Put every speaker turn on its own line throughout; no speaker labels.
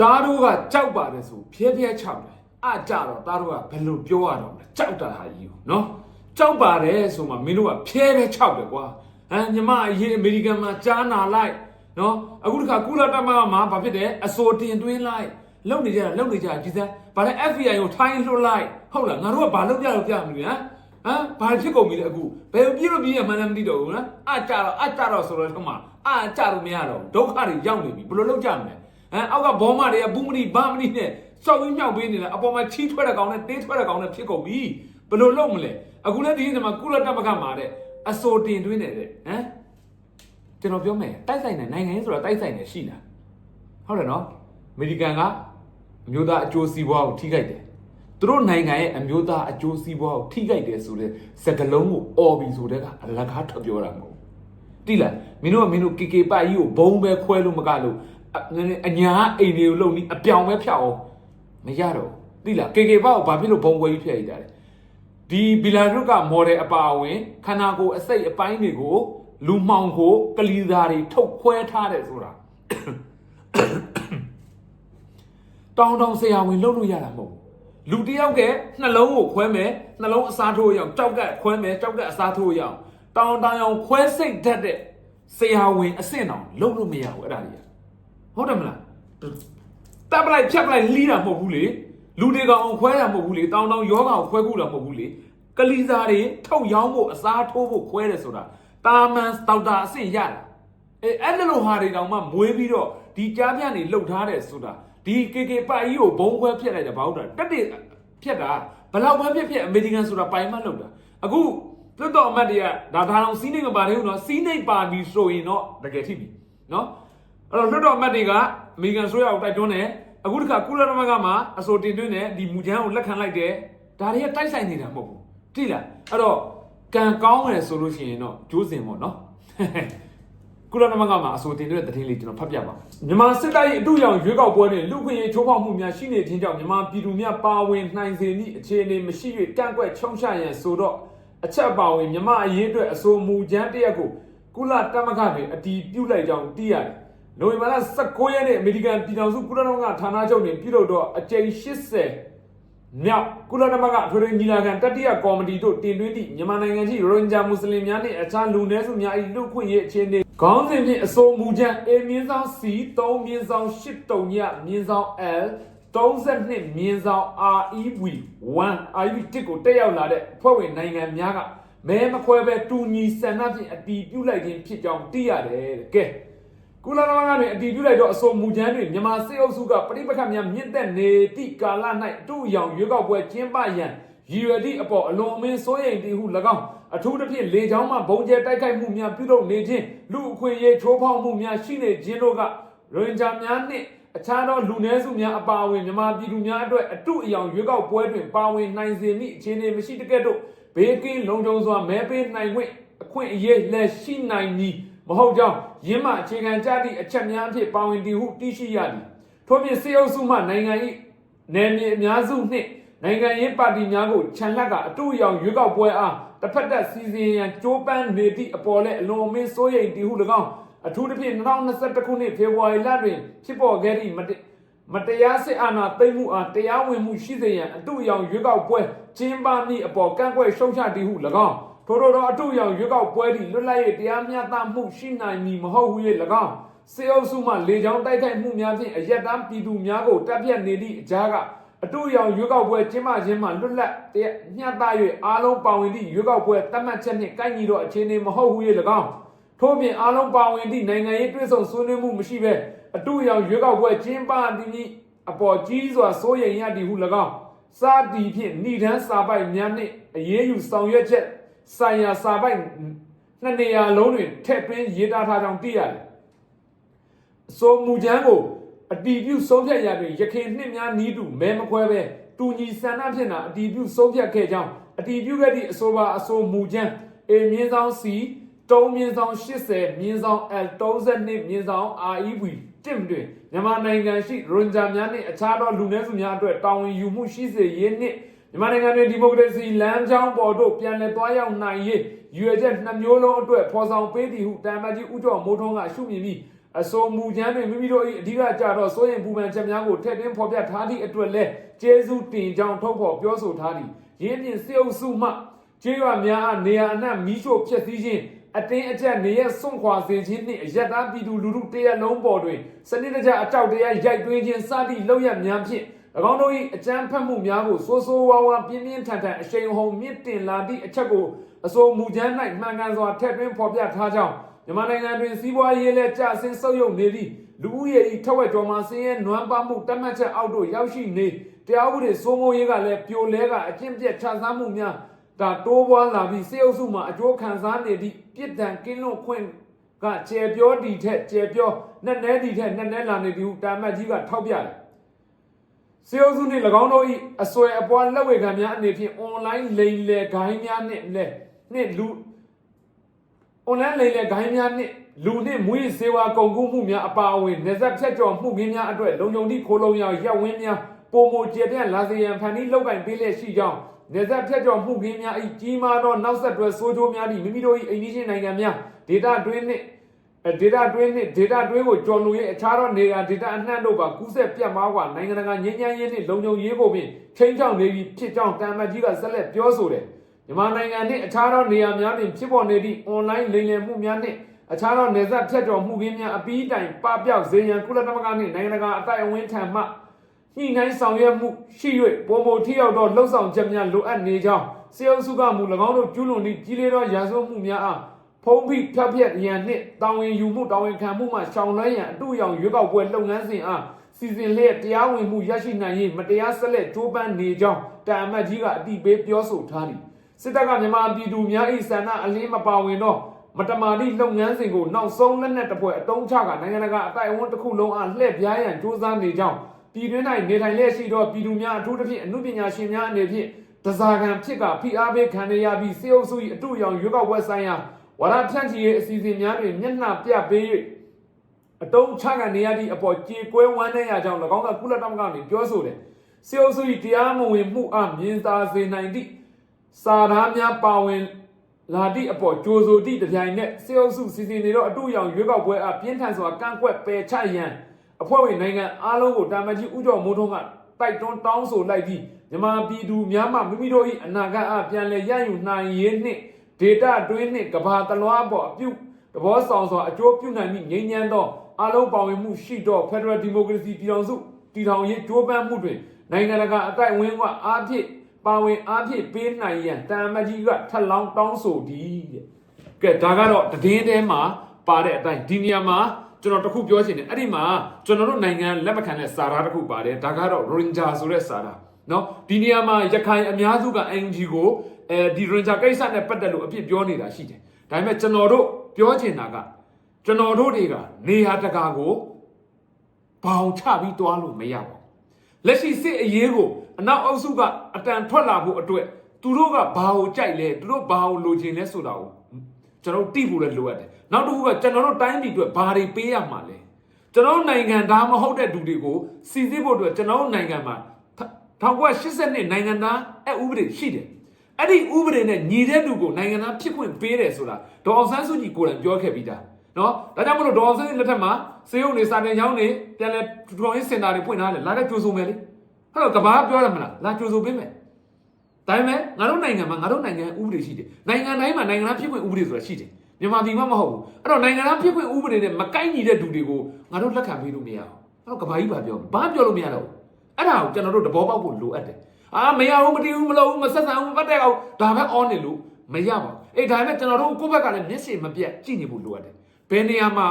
တားတို့ကကြောက်ပါတယ်ဆိုဖျဲဖျဲချောက်တယ်အကြတော့တားတို့ကဘယ်လိုပြောရတော့မလဲကြောက်တာဟာကြီးကိုနော်ကြောက်ပါတယ်ဆိုမှမင်းတို့ကဖျဲဖျဲချောက်တယ်ကွာဟမ်ညီမအရင်အမေရိကန်မှာကြားနာလိုက်နော်အခုတခါကုလသမဂ္ဂမှာဘာဖြစ်တယ်အစိုးတင်သွင်းလိုက်လုံနေကြတာလုံနေကြတာဒီစမ်းဘာလဲ FBI ကိုထိုင်းလွှတ်လိုက်ဟုတ်လားငါတို့ကဘာလုပ်ကြလို့ပြမလို့ဟမ်ဟမ်ဘာဖြစ်ကုန်ပြီလဲအခုဘယ်ပြည့်လို့ပြည့်ရမှန်းလည်းမသိတော့ဘူးနော်အကြတော့အကြတော့ဆိုတော့ထုံးမှာအကြလို့မရတော့ဒုက္ခတွေရောက်နေပြီဘယ်လိုလုပ်ကြမလဲ ဟမ်အောက်ကဘောမတွေကဘူးမနီဘာမနီနဲ့စောက်ရင်းမြောက်ပေးနေတယ်အပေါ်မှာချီးထွက်တဲ့ကောင်နဲ့သေးထွက်တဲ့ကောင်နဲ့ဖြစ်ကုန်ပြီဘယ်လိုလုပ်မလဲအခုလည်းဒီနေ့မှာကုလသမဂ္ဂမှာတဲ့အစိုးတင်သွင်းနေတဲ့ဟမ်ကျွန်တော်ပြောမယ်တိုက်ဆိုင်တဲ့နိုင်ငံရေးဆိုတာတိုက်ဆိုင်နေရှိလားဟုတ်တယ်နော်အမေရိကန်ကအမျိုးသားအကျိုးစီးပွားကိုထိခိုက်တယ်သူတို့နိုင်ငံရဲ့အမျိုးသားအကျိုးစီးပွားကိုထိခိုက်တယ်ဆိုတဲ့စကားလုံးကိုအော်ပြီးဆိုတဲ့ကအလကားထွက်ပြောတာမဟုတ်ဘူးတိလားမင်းတို့ကမင်းတို့ကေကေပကြီးကိုဘုံပဲခွဲလို့မကလို့ အအညာအိမ်တွေကိုလုံပြီးအပြောင်ပဲဖြောက်အောင်မရတော့ဘူးတိလားကေကေပကိုဘာဖြစ်လို့ဘုံခွဲကြီးဖျက်ရတာလဲဒီဘီလာရုကမော်ဒယ်အပါအဝင်ခန္ဓာကိုယ်အစိတ်အပိုင်းတွေကိုလူမှောင်ကိုကလီသားတွေထုတ်ခွဲထားတယ်ဆိုတာတောင်းတောင်းဆရာဝန်လုပ်လို့ရတာမဟုတ်ဘူးလူတစ်ယောက်ကနှလုံးကိုခွဲမယ်နှလုံးအစားထိုးရအောင်ကြောက်ကခွဲမယ်ကြောက်ကအစားထိုးရအောင်တောင်းတောင်းအောင်ခွဲစိတ်တတ်တဲ့ဆရာဝန်အဆင့်အောင်လုပ်လို့မရဘူးအဲ့ဒါကြီး ဟုတ်တယ်မလားတပ်ပလိုက်ဖြတ်ပလိုက်လီးတာမဟုတ်ဘူးလေလူတွေကောင်ခွဲတာမဟုတ်ဘူးလေတောင်းတောင်းယောဂကိုခွဲခုတာမဟုတ်ဘူးလေကလီစာတွေထုတ်ရောင်းဖို့အစားထိုးဖို့ခွဲတယ်ဆိုတာတာမန်ဒေါက်တာအဆင့်ရတာအဲအဲ့လိုလိုဟာတွေတောင်မှမွေးပြီးတော့ဒီကြားပြန့်နေလှုပ်ထားတယ်ဆိုတာဒီကေကေပါကြီးကိုဘုံခွဲဖြတ်လိုက်တာဘာဟုတ်တာတက်တက်ဖြတ်တာဘလောက်ပဲဖြစ်ဖြစ်အမေရိကန်ဆိုတာပိုင်မှတ်လှုပ်တာအခုလွတ်တော်အမတ်တွေကဒါဒါအောင်စီးနေမပါသေးဘူးနော်စီးနေပါပြီဆိုရင်တော့တကယ်ထိပြီနော် အဲ့တော့လွတ်တော်အမတ်တွေကအမေရိကန်ဆိုရအောင်တိုက်တွန်းတယ်အခုတခါကုလသမဂ္ဂမှာအဆိုတင်သွင်းတယ်ဒီမူချမ်းကိုလက်ခံလိုက်တယ်ဒါတွေကတိုက်ဆိုင်နေတာမဟုတ်ဘူးတိလားအဲ့တော့ကံကောင်းတယ်ဆိုလို့ရှိရင်တော့ကျိုးစင်ပေါ့နော်ကုလသမဂ္ဂမှာအဆိုတင်တဲ့သတင်းလေးကျွန်တော်ဖတ်ပြပါမယ်မြန်မာစစ်တပ်ရဲ့အတူရောင်ရွေးကောက်ပွဲတွင်လူခွင့်ရေးချိုးဖောက်မှုများရှိနေခြင်းကြောင့်မြန်မာပြည်သူများပါဝင်နိုင်စေသည့်အခြေအနေမရှိ၍ကန့်ကွက်ချုံချရန်ဆိုတော့အချက်ပါဝင်မြန်မာအရေးအတွက်အဆိုမူချမ်းတစ်ရပ်ကိုကုလသမဂ္ဂတွင်အတည်ပြုလိုက်ကြောင်းသိရတယ်။ နိုဝင်ဘာလ19ရက်နေ့အမေရိကန်ပြည်ထောင်စုကုလသမဂ္ဂဌာနချုပ်တွင်ပြုလုပ်သောအကြိမ်80မြောက်ကုလသမဂ္ဂအထွေထွေညီလာခံတတိယကော်မတီတို့တင်သွင်းသည့်မြန်မာနိုင်ငံရှိရိုဟင်ဂျာမွတ်စလင်များနှင့်အခြားလူနည်းစုများ၏လူ့ခွင့်ရေးအခြေအနေခေါင်းစဉ်ဖြင့်အဆိုမူချမ်း A မြင်းဆောင် C 3မြင်းဆောင်8တုံညမြင်းဆောင် L 32မြင်းဆောင် REV 1 REV 1ကိုတက်ရောက်လာတဲ့ဖွဲ့ဝင်နိုင်ငံများကမဲမခွဲပဲတူညီဆန္ဒဖြင့်အတီးပြုတ်လိုက်ခြင်းဖြစ်ကြောင်းသိရတယ်တဲ့ကဲ ကုလသမဂ္ဂတွင်အတည်ပြုလိုက်သောအဆိုမူချမ်းတွင်မြန်မာစစ်အုပ်စုကပြိပခတ်များမြင့်တက်နေသည့်ကာလ၌အတူအယောင်ရွေးကောက်ပွဲကျင်းပရန်ရည်ရွယ်သည့်အပေါ်အလွန်အမင်းစိုးရိမ်သည်ဟု၎င်းအထူးသဖြင့်လေကြောင်းမှဘုံကျဲတိုက်ခိုက်မှုများပြုလုပ်နေခြင်းလူအခွင့်အရေးချိုးဖောက်မှုများရှိနေခြင်းတို့ကရိုဟင်ဂျာများနှင့်အခြားသောလူနည်းစုများအပါအဝင်မြန်မာပြည်သူများအတွက်အတူအယောင်ရွေးကောက်ပွဲတွင်ပါဝင်နိုင်စေမည့်အခြေအနေမရှိတကဲ့သို့ဘေးကင်းလုံခြုံစွာမဲပေးနိုင်ခွင့်အခွင့်အရေးလက်ရှိနိုင်မည် မဟုတ်ကြောင်းရင်းမှအခြေခံကြသည့်အချက်များအဖြစ်ပါဝင်တည်ဟုသိရှိရသည်ထို့ပြင်စေအုပ်စုမှနိုင်ငံ၏နယ်မြေအများစုနှင့်နိုင်ငံရေးပါတီများကိုခြံလှပ်ကအတူအယောင်ရွေးကောက်ပွဲအားတစ်ဖက်သက်စီစဉ်ရန်ကြိုးပမ်းနေသည့်အပေါ်လဲအလွန်အမင်းစိုးရိမ်တည်ဟု၎င်းအထူးသဖြင့်2021ခုနှစ်ဖေဖော်ဝါရီလတွင်ဖြစ်ပေါ်ခဲ့သည့်မတမတရားစစ်အာဏာသိမ်းမှုအားတရားဝင်မှုရှိစေရန်အတူအယောင်ရွေးကောက်ပွဲကျင်းပမည့်အပေါ်ကန့်ကွက်ရှုံချတည်ဟု၎င်း ထို့သောသောအတူအယောင်ရွေးကောက်ပွဲသည်လွတ်လပ်ရေးတရားမျှတမှုရှိနိုင်မည်မဟုတ်ဟု၍၎င်းစေအုပ်စုမှလေကြောင်းတိုက်ခိုက်မှုများဖြင့်အရက်တမ်းပြည်သူများကိုတပ်ဖြတ်နေသည့်အကြားကအတူအယောင်ရွေးကောက်ပွဲကျင်းပခြင်းမှာလွတ်လပ်တရားမျှတ၍အားလုံးပါဝင်သည့်ရွေးကောက်ပွဲတတ်မှတ်ချက်နှင့်ကိုက်ညီသောအခြေအနေမဟုတ်ဟု၍၎င်းထို့ပြင်အားလုံးပါဝင်သည့်နိုင်ငံရေးတွဲဆောင်ဆွေးနွေးမှုမရှိဘဲအတူအယောင်ရွေးကောက်ပွဲကျင်းပသည်မြင့်အပေါ်ကြီးစွာစိုးရိမ်ရသည်ဟု၎င်းစသည်ဖြင့်ဏိဒန်းစာပိုက်များနှင့်အရေးယူဆောင်ရွက်ချက် ဆိုင်ရာစာပိုက်နှစ်နေရာလုံးတွင်ထည့်သွင်းရေးသားထားကြောင်းသိရတယ်အဆိုမူချမ်းကိုအတီးပြုဆုံးဖြတ်ရာတွင်ရခိုင်နှစ်များနီးတူမဲမခွဲပဲတူညီဆန္ဒဖြင့်သာအတီးပြုဆုံးဖြတ်ခဲ့ကြောင်းအတီးပြုခဲ့သည့်အဆိုပါအဆိုမူချမ်း A မြင်းဆောင် C 3မြင်းဆောင်80မြင်းဆောင် L 32 မြင်းဆောင် REV တစ်တွင်မြန်မာနိုင်ငံရှိရွန်ဂျာများနှင့်အခြားသောလူနည်းစုများအတွက်တာဝန်ယူမှုရှိစေရေးနှင့် မြန်မာနိုင်ငံတွင်ဒီမိုကရေစီလမ်းကြောင်းပေါ်သို့ပြန်လည်သွားရောက်နိုင်ရေးရွေချက်နှမျိုးလုံးအတွက်ဖော်ဆောင်ပေးသည်ဟုတမ်မတ်ကြီးဦးကျော်မိုးထွန်းကရှုမြင်ပြီးအစိုးမူချမ်းတွေမိမိတို့၏အဓိကကြတော့စိုးရင်ပူပန်ချက်များကိုထည့်သွင်းဖော်ပြထားသည့်အတွက်လဲကျေးဇူးတင်ကြောင်းထုတ်ဖော်ပြောဆိုထားသည်ရင်းပြင်စေအုပ်စုမှကျေးရွာများအားနေရာအနှံ့မီးရှို့ဖျက်ဆီးခြင်းအတင်းအကျပ်နေရစွန့်ခွာစေခြင်းနှင့်အယက်သားပြည်သူလူထုတရက်လုံးပေါ်တွင်စနစ်တကျအကြောက်တရားရိုက်သွင်းခြင်းစသည့်လောက်ရများဖြင့်၎ င်းတို့၏အကြမ်းဖက်မှုများကိုစိုးစိုးဝါးဝါပြင်းပြင်းထန်ထန်အရှိန်ဟုန်မြင့်တင်လာသည့်အချက်ကိုအစိုးမူချမ်း၌မှန်ကန်စွာထည့်သွင်းဖော်ပြထားကြောင်းမြန်မာနိုင်ငံတွင်စီးပွားရေးလဲကျဆင်းဆုပ်ယုပ်နေသည့်လူဦးရေ၏ထက်ဝက်ကျော်မှဆင်းရဲနွမ်းပါမှုတတ်မှတ်ချက်အောက်သို့ရောက်ရှိနေတရားဥပဒေစိုးမိုးရေးကလည်းပြိုလဲကအကျင့်ပြတ်ခြစားမှုများဒါတိုးပွားလာပြီးစေအုပ်စုမှာအကျိုးခံစားနေသည့်ပြစ်ဒဏ်ကင်းလွတ်ခွင့်ကကျေပြောဒီထက်ကျေပြောနဲ့နဲဒီထက်နဲ့နဲလာနေသည်ဟုတာမတ်ကြီးကထောက်ပြတယ် စေအုပ်စုနှင့်၎င်းတို့၏အစွဲအပွားလက်ဝဲခံများအနေဖြင့် online လိမ်လည်ဂိုင်းများနှင့်လဲနှင့်လူ online လိမ်လည်ဂိုင်းများနှင့်လူနှင့်မွေးစေဝါကုန်ကူးမှုများအပါအဝင်နေဆက်ဖြတ်ကျော်မှုခင်းများအတွက်လုံခြုံသည့်ခိုးလုံရရောက်ဝင်းများပုံမကျေပြန့်လာစေရန်ဖန်တီးလောက်ကင်ပေးလျက်ရှိကြောင်းနေဆက်ဖြတ်ကျော်မှုခင်းများ၏ကြီးမားသောနောက်ဆက်တွဲဆိုးကျိုးများသည့်မိမိတို့၏အိမ်နီးချင်းနိုင်ငံများဒေတာတွင်းနှင့် ဒေတာတွင်းနှင့်ဒေတာတွင်းကိုကျော်လွန်၍အခြားသောနေရာဒေတာအနှံ့တို့ပါကူးဆက်ပြတ်မားกว่าနိုင်ငံတကာငြိမ်းချမ်းရေးနှင့်လုံခြုံရေးကိုပင်ချိန်ချောင်းနေပြီးဖြစ်ကြောင်းတမ်မတ်ကြီးကဆက်လက်ပြောဆိုတယ် မြန်မာနိုင်ငံနှင့်အခြားသောနေရာများတွင်ဖြစ်ပေါ်နေသည့် online လိမ်လည်မှုများနှင့်အခြားသောနေဆက်ဖြတ်ကျော်မှုခင်းများအပီးတိုင်ပပျောက်စေရန်ကုလသမဂ္ဂနှင့်နိုင်ငံတကာအတိုက်အဝန်းထံမှညှိနှိုင်းဆောင်ရွက်မှုရှိ၍ပုံမထိရောက်သောလှုပ်ဆောင်ချက်များလိုအပ်နေကြောင်းစေအုပ်စုကမူ၎င်းတို့ကျူးလွန်သည့်ကြီးလေးသောရာဇဝတ်မှုများအား ဖုံးဖိဖျက်ဖျက်ရန်နှင့်တာဝန်ယူမှုတာဝန်ခံမှုမှရှောင်လွှဲရန်အတူရောင်ရွေးကောက်ပွဲလုပ်ငန်းစဉ်အားစီစဉ်လျက်တရားဝင်မှုရရှိနိုင်ရေးမတရားဆက်လက်ကြိုးပမ်းနေကြောင်းတာအမတ်ကြီးကအတိပေးပြောဆိုထားသည်စစ်တပ်ကမြန်မာပြည်သူများ၏ဆန္ဒအလင်းမပါဝင်တော့မတမာတိလုပ်ငန်းစဉ်ကိုနောက်ဆုံးလက်နက်တစ်ပွဲအတုံးချကနိုင်ငံတကာအတိုက်အဝန်းတစ်ခုလုံးအားလှည့်ပြားရန်စ조사နေကြောင်းပြည်တွင်း၌နေထိုင်လျက်ရှိသောပြည်သူများအထူးသဖြင့်အမှုပညာရှင်များအနေဖြင့်တစားကံဖြစ်ကဖိအားပေးခံရပြီးစေအုပ်စု၏အတူရောင်ရွေးကောက်ပွဲဆိုင်ရာ ဝါရဖြန့်ချီရေးအစီအစဉ်များတွင်မျက်နှာပြပေး၍အတုံးချကနေရသည့်အပေါ်ကြေကွဲဝမ်းတဲ့ရကြောင်း၎င်းကကုလသမဂ္ဂကနေပြောဆိုတယ်။စေအုပ်စု၏တရားမဝင်မှုအမြင်သာစေနိုင်သည့်စာသားများပါဝင်လာသည့်အပေါ်ကြိုးဆိုသည့်တပြိုင်နက်စေအုပ်စုစီစဉ်နေသောအတူရောင်ရွေးကောက်ပွဲအားပြင်းထန်စွာကန့်ကွက်ပယ်ချရန်အဖွဲ့ဝင်နိုင်ငံအားလုံးကိုတာမန်ကြီးဥကြော်မိုးထုံးကတိုက်တွန်းတောင်းဆိုလိုက်ပြီးမြန်မာပြည်သူများမှမိမိတို့၏အနာဂတ်အားပြန်လည်ရယူနိုင်ရေးနှင့် ဒေတာတွင်းနှင့်ကဘာတလွားပေါ်အပြု တဘောဆောင်စွာအကျိုးပြုနိုင်မိငြိမ်းချမ်းသောအလုံးပါဝင်မှုရှိသော Federal Democracy ပြည်ထောင်စုတည်ထောင်ရေးကြိုးပမ်းမှုတွင်နိုင်ငံတကာအတိုက်အဝန်းကအားဖြင့်ပါဝင်အားဖြင့်ပေးနိုင်ရန်တန်အမတ်ကြီးကထပ်လောင်းတောင်းဆိုသည်တဲ့ကဲဒါကတော့တည်င်းထဲမှာပါတဲ့အတိုင်းဒီနေရာမှာကျွန်တော်တခုပြောချင်တယ်အဲ့ဒီမှာကျွန်တော်တို့နိုင်ငံလက်မခံတဲ့စာသားတစ်ခုပါတယ်ဒါကတော့ Ranger ဆိုတဲ့စာသားเนาะဒီနေရာမှာရခိုင်အများစုက NG ကို အဲဒီ Ranger ကိစ္စနဲ့ပတ်သက်လို့အဖြစ်ပြောနေတာရှိတယ်ဒါပေမဲ့ကျွန်တော်တို့ပြောချင်တာကကျွန်တော်တို့တွေကနေဟာတကာကိုဘောင်ချပြီးတွားလို့မရပါဘူးလက်ရှိစစ်အရေးကိုအနောက်အုပ်စုကအတန်ထွက်လာဖို့အတွက်သူတို့ကဘာကိုကြိုက်လဲသူတို့ဘာကိုလိုချင်လဲဆိုတာကိုကျွန်တော်တို့သိဖို့လည်းလိုအပ်တယ်နောက်တစ်ခုကကျွန်တော်တို့တိုင်းပြည်အတွက်ဘာတွေပေးရမှာလဲကျွန်တော်တို့နိုင်ငံသားမဟုတ်တဲ့သူတွေကိုစီစစ်ဖို့အတွက်ကျွန်တော်တို့နိုင်ငံမှာ1980နှစ်နိုင်ငံသားအဥပဒေရှိတယ် အဲ့ဒီဥပဒေနဲ့ညီတဲ့လူကိုနိုင်ငံသားဖြစ်ခွင့်ပေးတယ်ဆိုတာဒေါ်အောင်ဆန်းစုကြည်ကိုယ်တိုင်ပြောခဲ့ပြီးသားနော်ဒါကြောင့်မလို့ဒေါ်အောင်ဆန်းစုကြည်လက်ထက်မှာစေယုံနေစာတင်ကျောင်းတွေပြန်လဲထူထောင်ရေးစင်တာတွေဖွင့်ထားတယ်လာတဲ့ကြိုးစုံမယ်လေအဲ့တော့ကဘာပြောရမလားလာကြိုးစုံပေးမယ်ဒါပေမဲ့ငါတို့နိုင်ငံမှာငါတို့နိုင်ငံဥပဒေရှိတယ်နိုင်ငံတိုင်းမှာနိုင်ငံသားဖြစ်ခွင့်ဥပဒေဆိုတာရှိတယ်မြန်မာပြည်မှာမဟုတ်ဘူးအဲ့တော့နိုင်ငံသားဖြစ်ခွင့်ဥပဒေနဲ့မကိုက်ညီတဲ့လူတွေကိုငါတို့လက်ခံပေးလို့မရအောင်အဲ့တော့ကဘာကြီးဘာပြောဘာပြောလို့မရတော့ဘူးအဲ့ဒါကိုကျွန်တော်တို့တဘောပေါက်ဖို့လိုအပ်တယ် အာမရဘူးမတီးဘူးမလုပ်ဘူးမဆက်ဆံဘူးမပတ်တဲ့အောင်ဒါပဲ on နေလို့မရပါဘူးအေးဒါပေမဲ့ကျွန်တော်တို့ကိုယ့်ဘက်ကလည်းမျက်စိမပြတ်ကြည့်နေဖို့လိုအပ်တယ်ဘယ်နေရာမှာ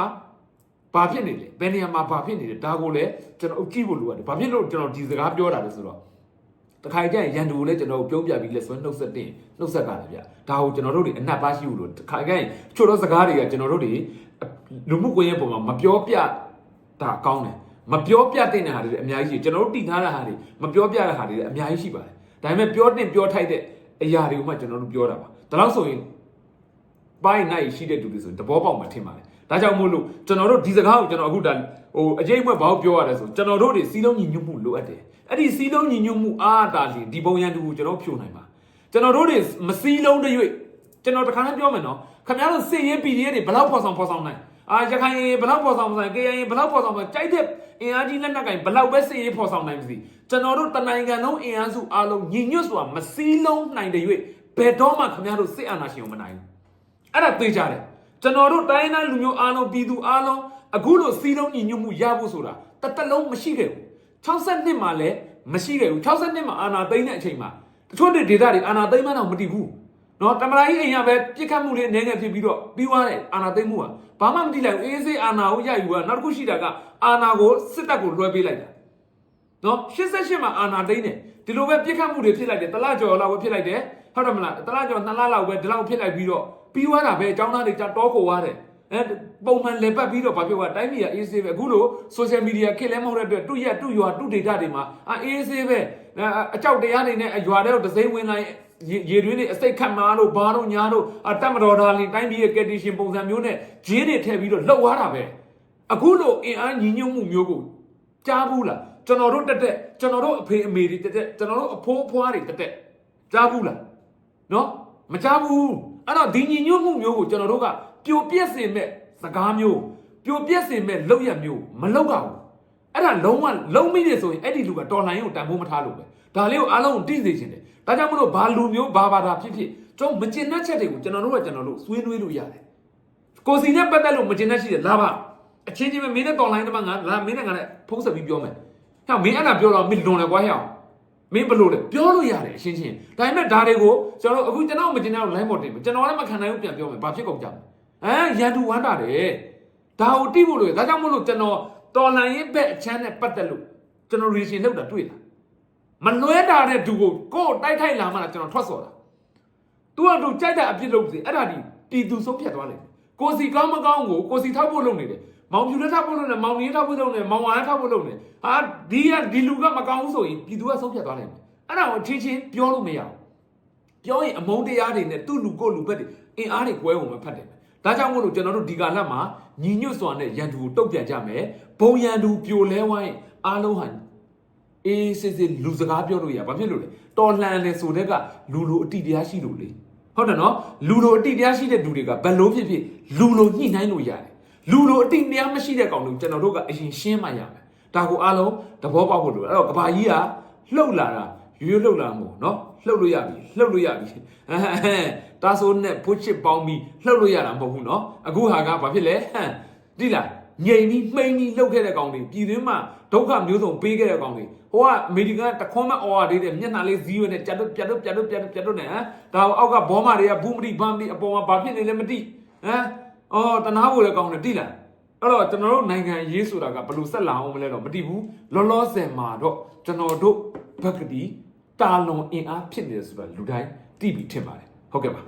ဘာဖြစ်နေလဲဘယ်နေရာမှာဘာဖြစ်နေလဲဒါကိုလည်းကျွန်တော်ကြည့်ဖို့လိုအပ်တယ်ဘာဖြစ်လို့ကျွန်တော်ဒီစကားပြောတာလဲဆိုတော့တခါကျရင်ရန်သူကိုလည်းကျွန်တော်ပြုံးပြပြီးလက်ဆွဲနှုတ်ဆက်တင်နှုတ်ဆက်ကြတယ်ဗျဒါကိုကျွန်တော်တို့တွေအနက်ပါရှိဘူးလို့တခါကျရင်ချို့တော့စကားတွေကကျွန်တော်တို့တွေလူမှုကွန်ရက်ပေါ်မှာမပြောပြတာကောင်းတယ် မပြောပြတဲ့ဟာတွေလည်းအများကြီးရှိတယ်ကျွန်တော်တို့တည်ထားတဲ့ဟာတွေမပြောပြတဲ့ဟာတွေလည်းအများကြီးရှိပါတယ်ဒါပေမဲ့ပြောတင်ပြောထိုက်တဲ့အရာတွေကိုမှကျွန်တော်တို့ပြောတာပါဒါတော့ဆိုရင်ပိုင်းနိုင်ရှိတဲ့သူတွေဆိုရင်တဘောပေါက်မှထင်ပါတယ်ဒါကြောင့်မို့လို့ကျွန်တော်တို့ဒီစကားကိုကျွန်တော်အခုဒါဟိုအကျိတ်မွက်ဘာလို့ပြောရလဲဆိုကျွန်တော်တို့တွေစီးလုံးညီညွတ်မှုလိုအပ်တယ်အဲ့ဒီစီးလုံးညီညွတ်မှုအားတာလင်ဒီပုံရန်တူကိုကျွန်တော်ဖြိုနိုင်ပါကျွန်တော်တို့တွေမစီးလုံးတရွေ့ကျွန်တော်တခါတည်းပြောမယ်နော်ခင်ဗျားတို့စစ်ရေး PDF တွေဘယ်လောက်ဖော်ဆောင်ဖော်ဆောင်နိုင် အာရခိုင်ရင်ဘလောက်ပေါ်ဆောင်မဆိုင် KIA ဘလောက်ပေါ်ဆောင်မကြိုက်တဲ့အင်အားကြီးလက်နက်ကင်ဘလောက်ပဲစစ်ရေးပေါ်ဆောင်နိုင်ပါစေကျွန်တော်တို့တနိုင်ငံလုံးအင်အားစုအားလုံးညီညွတ်စွာမစည်းလုံးနိုင်တဲ့၍ဘယ်တော့မှခင်ဗျားတို့စစ်အာဏာရှင်ကိုမနိုင်ဘူးအဲ့ဒါသိကြတယ်ကျွန်တော်တို့တိုင်းသားလူမျိုးအားလုံးပြည်သူအားလုံးအခုလိုစည်းလုံးညီညွတ်မှုရဖို့ဆိုတာတသက်လုံးမရှိခဲ့ဘူး62မှာလည်းမရှိခဲ့ဘူး62မှာအာဏာသိမ်းတဲ့အချိန်မှာတချို့ဒေသတွေအာဏာသိမ်းမှတော့မတည်ဘူး နော်တမလာကြီးအိမ်ရပဲပြစ်ခတ်မှုလေးအနေငယ်ဖြစ်ပြီးတော့ပြီးသွားတယ်အာနာသိမ့်မှုကဘာမှမတိလိုက်ဘူးအေးစေးအာနာကိုရယူကနောက်တစ်ခုရှိတာကအာနာကိုစစ်တပ်ကိုလွှဲပေးလိုက်တာနော်88မှာအာနာသိမ့်တယ်ဒီလိုပဲပြစ်ခတ်မှုတွေဖြစ်လိုက်တယ်တလကျော်လောက်ပဲဖြစ်လိုက်တယ်ဟုတ်တယ်မလားတလကျော်နှစ်လလောက်ပဲဒီလောက်ဖြစ်လိုက်ပြီးတော့ပြီးသွားတာပဲအကြောင်းသားတွေတောခိုသွားတယ်အဲပုံမှန်လေပတ်ပြီးတော့ဘာဖြစ်သွားတိုင်းပြည်ကအေးစေးပဲအခုလို social media ခေတ်လဲမဟုတ်တဲ့အတွက်တူရက်တူရွာတူဒေတာတွေမှာအာအေးစေးပဲအကြောက်တရားတွေနဲ့အရွာတွေကိုဒစိမ့်ဝင်လိုက် ရေရေတွင်းတွေအစိတ်ခတ်မာလို့ဘာလို့ညာလို့အတက်မတော်တာလင်တိုင်းပြည်ရဲ့ကက်တီရှင်ပုံစံမျိုးနဲ့ဂျင်းတွေထည့်ပြီးတော့လှုပ်သွားတာပဲအခုလိုအင်အားညီညွတ်မှုမျိုးကိုကြားဘူးလားကျွန်တော်တို့တက်တက်ကျွန်တော်တို့အဖေအမေတွေတက်တက်ကျွန်တော်တို့အဖိုးအဖွားတွေတက်တက်ကြားဘူးလားနော်မကြားဘူးအဲ့တော့ဒီညီညွတ်မှုမျိုးကိုကျွန်တော်တို့ကပြိုပြက်စင်မဲ့စကားမျိုးပြိုပြက်စင်မဲ့လောက်ရမျိုးမလောက်ပါဘူးအဲ့ဒါလုံးဝလုံးမိတယ်ဆိုရင်အဲ့ဒီလူကတော်လိုင်းကိုတန်ဖိုးမထားလို့ပဲ ဒါလေးကိုအားလုံးကိုတိစေချင်တယ်ဒါကြောင့်မလို့ဘာလူမျိုးဘာဘာသာဖြစ်ဖြစ်ကျွန်တော်မကျင်တဲ့ချက်တွေကိုကျွန်တော်တို့ကကျွန်တော်တို့ဆွေးနွေးလို့ရတယ်ကိုစီနဲ့ပတ်သက်လို့မကျင်တဲ့ရှိတယ်လာပါအချင်းချင်းပဲမင်းနဲ့တော်လိုင်းတမငါလာမင်းနဲ့ငါနဲ့ဖုံးဆက်ပြီးပြောမယ်ဟဲ့မင်းအဲ့ဒါပြောတော့မင်းလွန်တယ်ကွာဟဲ့မင်းဘလို့လဲပြောလို့ရတယ်အချင်းချင်းဒါပေမဲ့ဒါတွေကိုကျွန်တော်အခုကျွန်တော်မကျင်တဲ့ line ပေါ်တင်ကျွန်တော်လည်းမခံနိုင်ဘူးပြန်ပြောမယ်ဘာဖြစ်ကုန်ကြမလဲဟမ်ရန်သူဝမ်းတာတယ်ဒါကိုတိဖို့လို့ဒါကြောင့်မလို့ကျွန်တော်တော်လိုင်းရဲ့ဘက်အချမ်းနဲ့ပတ်သက်လို့ကျွန်တော် reason လုပ်တာတွေ့လား မလွဲတာတဲ့သူကိုကိုယ်တိုက်ခိုက်လာမှလားကျွန်တော်ထွက်စော်တာ။ तू ကသူကြိုက်တဲ့အပြစ်လုပ်စီအဲ့ဒါဒီတီသူဆုံးဖြတ်သွားလိမ့်မယ်။ကိုစီကောင်းမကောင်းကိုကိုစီထောက်ဖို့လုပ်နေတယ်။မောင်ပြူလက်ထောက်ဖို့လုပ်နေမောင်နေထောက်ဖို့လုပ်နေမောင်ဝါထောက်ဖို့လုပ်နေ။ဟာဒီကဒီလူကမကောင်းဘူးဆိုရင်ပြည်သူကဆုံးဖြတ်သွားလိမ့်မယ်။အဲ့ဒါကိုချင်းချင်းပြောလို့မရဘူး။ပြောရင်အမုန်းတရားတွေနဲ့သူ့လူကိုလူဘက်တွေအင်အားတွေကွဲဝင်မဖတ်တယ်။ဒါကြောင့်မို့လို့ကျွန်တော်တို့ဒီကာလမှာညီညွတ်စွာနဲ့ရန်သူကိုတုတ်ပြန်ကြမယ်။ဘုံရန်သူပြိုလဲဝိုင်းအားလုံးဟာ အေးစစ်စစ်လူစကားပြောလို့ရဘာဖြစ်လို့လဲတော်လှန်တယ်ဆိုတဲ့ကလူလိုအတိတရားရှိလို့လေဟုတ်တယ်နော်လူလိုအတိတရားရှိတဲ့လူတွေကဘယ်လိုဖြစ်ဖြစ်လူလိုညှိနှိုင်းလို့ရတယ်လူလိုအတိတရားမရှိတဲ့ကောင်တွေကျွန်တော်တို့ကအရင်ရှင်းမှရမယ်ဒါကိုအားလုံးသဘောပေါက်ဖို့လိုအဲ့တော့ကဘာကြီးကလှုပ်လာတာရိုးရိုးလှုပ်လာမို့နော်လှုပ်လို့ရပြီလှုပ်လို့ရပြီဟမ်ဟမ်တာဆိုနဲ့ဖိုးချစ်ပေါင်းပြီးလှုပ်လို့ရတာမဟုတ်ဘူးနော်အခုဟာကဘာဖြစ်လဲဟမ်တိလား ငြိမ်ပြီးမှိန်ပြီးလှုပ်ခဲ့တဲ့ကောင်တွေပြည်တွင်းမှာဒုက္ခမျိုးစုံပေးခဲ့တဲ့ကောင်တွေဟိုကအမေရိကန်တခွန်းမအော်ရသေးတယ်မျက်နှာလေးဇီးရွနဲ့ကြက်တော့ပြတ်တော့ပြတ်တော့ပြတ်တော့ပြတ်တော့နေဟမ်ဒါအောက်ကဘောမာတွေကဘူးမတိဘမ်းပြီးအပေါ်မှာဘာဖြစ်နေလဲမသိဟမ်အော်တနာဖို့လည်းကောင်းတယ်တိလားအဲ့တော့ကျွန်တော်တို့နိုင်ငံရေးဆိုတာကဘယ်လိုဆက်လာအောင်မလဲတော့မသိဘူးလောလောဆယ်မှာတော့ကျွန်တော်တို့ဘက်ကတိတာလွန်အင်အားဖြစ်နေတယ်ဆိုတာလူတိုင်းသိပြီးထင်ပါတယ်ဟုတ်ကဲ့ပါ